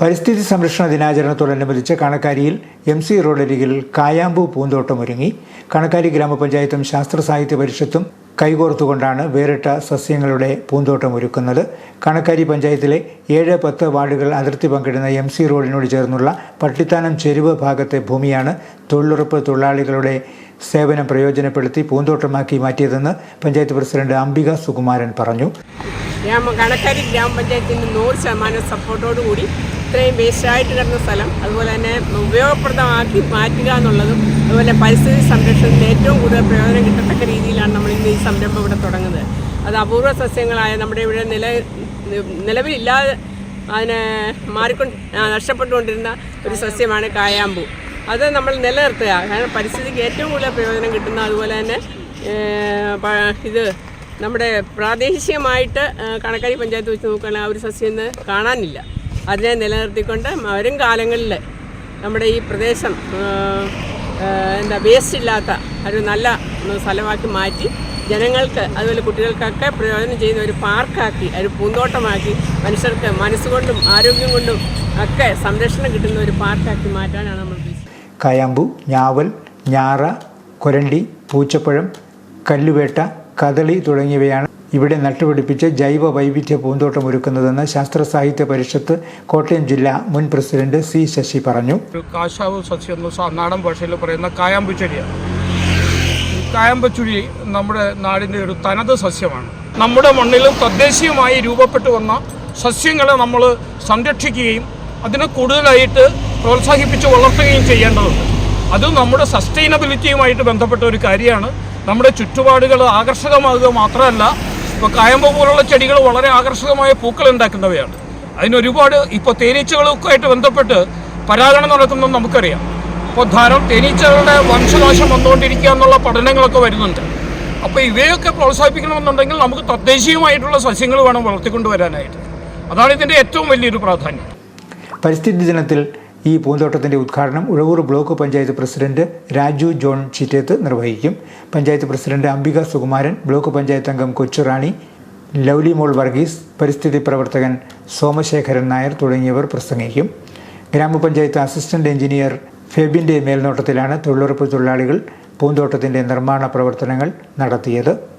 പരിസ്ഥിതി സംരക്ഷണ ദിനാചരണത്തോടനുബന്ധിച്ച് കണക്കാരിയിൽ M C റോഡരികിൽ കായാമ്പു പൂന്തോട്ടം ഒരുങ്ങി. കണക്കാരി ഗ്രാമപഞ്ചായത്തും ശാസ്ത്ര സാഹിത്യ പരിഷത്തും കൈകോർത്തുകൊണ്ടാണ് വേറിട്ട സസ്യങ്ങളുടെ പൂന്തോട്ടം ഒരുക്കുന്നത്. കണക്കാരി പഞ്ചായത്തിലെ ഏഴ് പത്ത് വാർഡുകൾ അതിർത്തി പങ്കിടുന്ന എം സി റോഡിനോട് ചേർന്നുള്ള പട്ടിത്താനം ചെരുവ് ഭാഗത്തെ ഭൂമിയാണ് തൊഴിലുറപ്പ് തൊഴിലാളികളുടെ സേവനം പ്രയോജനപ്പെടുത്തി പൂന്തോട്ടമാക്കി മാറ്റിയതെന്ന് പഞ്ചായത്ത് പ്രസിഡന്റ് അംബിക സുകുമാരൻ പറഞ്ഞു. കണക്കാരി ഗ്രാമപഞ്ചായത്തിന്റെ നൂറ് ശതമാനം സപ്പോർട്ടോടുകൂടി ഇത്രയും വേസ്റ്റായിട്ട് കിടന്ന സ്ഥലം അതുപോലെ തന്നെ ഉപയോഗപ്രദമാക്കി മാറ്റുക എന്നുള്ളതും അതുപോലെ പരിസ്ഥിതി സംരക്ഷണത്തിന് ഏറ്റവും കൂടുതൽ പ്രയോജനം കിട്ടത്തക്ക രീതിയിലാണ് നമ്മൾ ഇന്ന് ഈ സംരംഭം ഇവിടെ തുടങ്ങുന്നത്. അത് അപൂർവ സസ്യങ്ങളായ നമ്മുടെ ഇവിടെ നില നിലവിലില്ലാതെ അതിനെ മാറിക്കൊണ്ട് നഷ്ടപ്പെട്ടുകൊണ്ടിരുന്ന ഒരു സസ്യമാണ് കായാമ്പൂ. അത് നമ്മൾ നിലനിർത്തുക. കാരണം പരിസ്ഥിതിക്ക് ഏറ്റവും കൂടുതൽ പ്രയോജനം കിട്ടുന്ന അതുപോലെ തന്നെ ഇത് നമ്മുടെ പ്രാദേശികമായിട്ട് കണക്കാരി പഞ്ചായത്ത് വെച്ച് നോക്കുകയാണെങ്കിൽ ആ ഒരു സസ്യം ഇന്ന് കാണാനില്ല. അതിനെ നിലനിർത്തിക്കൊണ്ട് വരും കാലങ്ങളിൽ നമ്മുടെ ഈ പ്രദേശം എന്താ വേസ്റ്റ് ഇല്ലാത്ത ഒരു നല്ല സ്ഥലമാക്കി മാറ്റി ജനങ്ങൾക്ക് അതുപോലെ കുട്ടികൾക്കൊക്കെ പ്രയോജനം ചെയ്യുന്ന ഒരു പാർക്കാക്കി ഒരു പൂന്തോട്ടമാക്കി മനുഷ്യർക്ക് മനസ്സുകൊണ്ടും ആരോഗ്യം കൊണ്ടും ഒക്കെ സംരക്ഷണം കിട്ടുന്ന ഒരു പാർക്കാക്കി മാറ്റാനാണ് നമ്മൾ കായാമ്പു ഞാവൽ ഞാറ കൊരണ്ടി പൂച്ചപ്പഴം കല്ലുവേട്ട കദളി തുടങ്ങിയവയാണ് ഇവിടെ നട്ടുപിടിപ്പിച്ച് ജൈവ വൈവിധ്യ പൂന്തോട്ടം ഒരുക്കുന്നതെന്ന് ശാസ്ത്ര സാഹിത്യ പരിഷത്ത് കോട്ടയം ജില്ലാ മുൻ പ്രസിഡന്റ് സി ശശി പറഞ്ഞു. കാശാവ് സസ്യം നാടൻ ഭാഷയിൽ പറയുന്ന കായാമ്പുച്ചെടിയാണ് കായാമ്പച്ചുഴി നമ്മുടെ നാടിന്റെ ഒരു തനത് സസ്യമാണ്. നമ്മുടെ മണ്ണിലും തദ്ദേശീയമായി രൂപപ്പെട്ടു വന്ന സസ്യങ്ങളെ നമ്മൾ സംരക്ഷിക്കുകയും അതിനെ കൂടുതലായിട്ട് പ്രോത്സാഹിപ്പിച്ച് വളർത്തുകയും ചെയ്യേണ്ടതുണ്ട്. അത് നമ്മുടെ സസ്റ്റൈനബിലിറ്റിയുമായിട്ട് ബന്ധപ്പെട്ട ഒരു കാര്യമാണ്. നമ്മുടെ ചുറ്റുപാടുകൾ ആകർഷകമാകുക മാത്രമല്ല ഇപ്പോൾ കായമ്പ പോലുള്ള ചെടികൾ വളരെ ആകർഷകമായ പൂക്കൾ ഉണ്ടാക്കുന്നവയാണ്. അതിനൊരുപാട് ഇപ്പോൾ തേനീച്ചകളൊക്കെ ബന്ധപ്പെട്ട് പരാഗണം നടക്കുന്നത് നമുക്കറിയാം. അപ്പോൾ ധാരം തേനീച്ചകളുടെ വംശനാശം വന്നുകൊണ്ടിരിക്കുക എന്നുള്ള പഠനങ്ങളൊക്കെ വരുന്നുണ്ട്. അപ്പോൾ ഇവയൊക്കെ പ്രോത്സാഹിപ്പിക്കണമെന്നുണ്ടെങ്കിൽ നമുക്ക് തദ്ദേശീയമായിട്ടുള്ള സസ്യങ്ങൾ വേണം വളർത്തിക്കൊണ്ടുവരാനായിട്ട്. അതാണ് ഇതിന്റെ ഏറ്റവും വലിയൊരു പ്രാധാന്യം. പരിസ്ഥിതി ദിനത്തിൽ ഈ പൂന്തോട്ടത്തിന്റെ ഉദ്ഘാടനം ഉഴവൂർ ബ്ലോക്ക് പഞ്ചായത്ത് പ്രസിഡന്റ് രാജു ജോൺ ചിറ്റേത്ത് നിർവഹിക്കും. പഞ്ചായത്ത് പ്രസിഡന്റ് അംബിക സുകുമാരൻ ബ്ലോക്ക് പഞ്ചായത്ത് അംഗം കൊച്ചുറാണി ലൗലി മോൾ വർഗീസ് പരിസ്ഥിതി പ്രവർത്തകൻ സോമശേഖരൻ നായർ തുടങ്ങിയവർ പ്രസംഗിക്കും. ഗ്രാമപഞ്ചായത്ത് അസിസ്റ്റന്റ് എഞ്ചിനീയർ ഫെബിന്റെ മേൽനോട്ടത്തിലാണ് തൊഴിലുറപ്പ് തൊഴിലാളികൾ പൂന്തോട്ടത്തിന്റെ നിർമ്മാണ പ്രവർത്തനങ്ങൾ നടത്തിയത്.